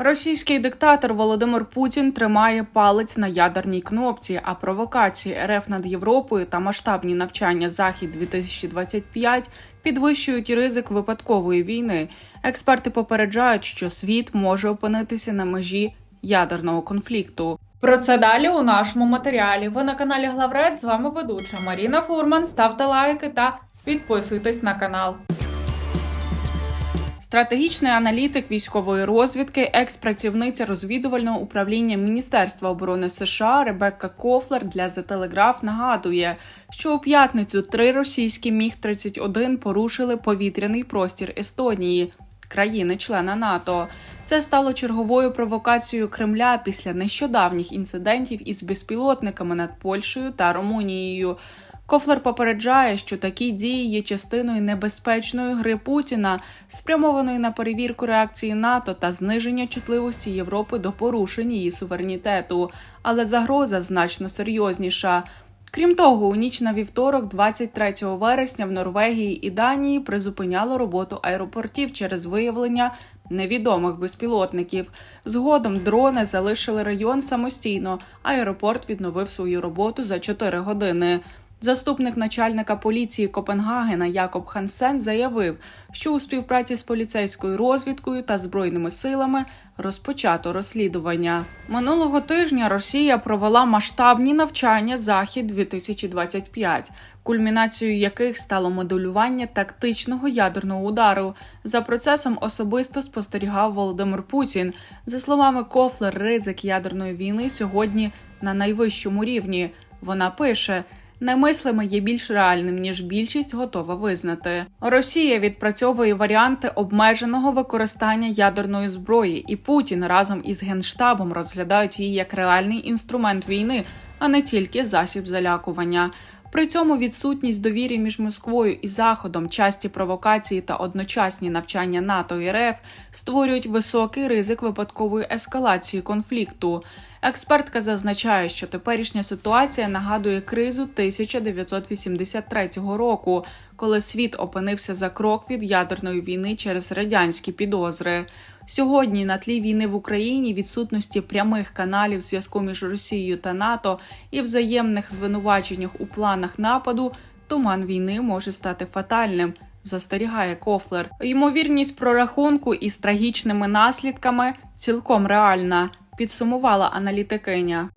Російський диктатор Володимир Путін тримає палець на ядерній кнопці, а провокації РФ над Європою та масштабні навчання Захід 2025 підвищують ризик випадкової війни. Експерти попереджають, що світ може опинитися на межі ядерного конфлікту. Про це далі у нашому матеріалі. Ви на каналі Главред. З вами ведуча Маріна Фурман. Ставте лайки та підписуйтесь на канал. Стратегічний аналітик військової розвідки, екс-працівниця розвідувального управління Міністерства оборони США Ребекка Кофлер для The Telegraph нагадує, що у п'ятницю три російські міг 31 порушили повітряний простір Естонії. Країни-члена НАТО це стало черговою провокацією Кремля після нещодавніх інцидентів із безпілотниками над Польщею та Румунією. Кофлер попереджає, що такі дії є частиною небезпечної гри Путіна, спрямованої на перевірку реакції НАТО та зниження чутливості Європи до порушень її суверенітету. Але загроза значно серйозніша. Крім того, у ніч на вівторок, 23 вересня, в Норвегії і Данії призупиняло роботу аеропортів через виявлення невідомих безпілотників. Згодом дрони залишили район самостійно. Аеропорт відновив свою роботу за 4 години. Заступник начальника поліції Копенгагена Якоб Хансен заявив, що у співпраці з поліцейською розвідкою та збройними силами розпочато розслідування. Минулого тижня Росія провела масштабні навчання Захід 2025 кульмінацією яких стало моделювання тактичного ядерного удару. За процесом особисто спостерігав Володимир Путін. За словами Кофлер, ризик ядерної війни сьогодні на найвищому рівні. Вона пише. Немислиме є більш реальним ніж більшість готова визнати. Росія відпрацьовує варіанти обмеженого використання ядерної зброї, і Путін разом із генштабом розглядають її як реальний інструмент війни, а не тільки засіб залякування. При цьому відсутність довіри між Москвою і Заходом, часті провокації та одночасні навчання НАТО і РФ створюють високий ризик випадкової ескалації конфлікту. Експертка зазначає, що теперішня ситуація нагадує кризу 1983 року, коли світ опинився за крок від ядерної війни через радянські підозри. Сьогодні на тлі війни в Україні, відсутності прямих каналів зв'язку між Росією та НАТО і взаємних звинуваченнях у планах нападу, туман війни може стати фатальним. Застерігає Кофлер. Ймовірність прорахунку із трагічними наслідками цілком реальна, підсумувала аналітикиня.